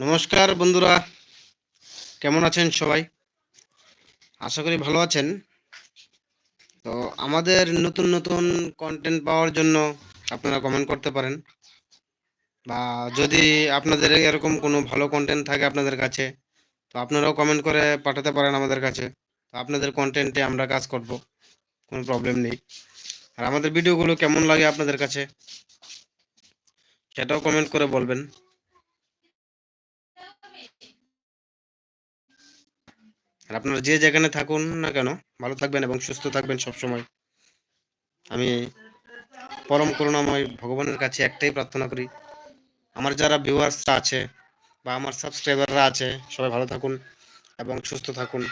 নমস্কার বন্ধুরা। কেমন আছেন সবাই? আশা করি ভালো আছেন। তো আমাদের নতুন নতুন কন্টেন্ট পাওয়ার জন্য আপনারা কমেন্ট করতে পারেন। বা যদি আপনাদের এরকম কোনো ভালো কন্টেন্ট থাকে আপনাদের কাছে, তো আপনারাও কমেন্ট করে পাঠাতে পারেন আমাদের কাছে। তো আপনাদের কন্টেন্টে আমরা কাজ করব, কোনো প্রবলেম নেই। আর আমাদের ভিডিওগুলো কেমন লাগে আপনাদের কাছে, সেটাও কমেন্ট করে বলবেন। আর আপনারা যে যেখানে থাকুন না কেন, ভালো থাকবেন এবং সুস্থ থাকবেন সব সময় আমি পরম করুণাময় ভগবানের কাছে একটাই প্রার্থনা করি, আমার যারা ভিউয়ার্সরা আছে বা আমার সাবস্ক্রাইবাররা আছে, সবাই ভালো থাকুন এবং সুস্থ থাকুন।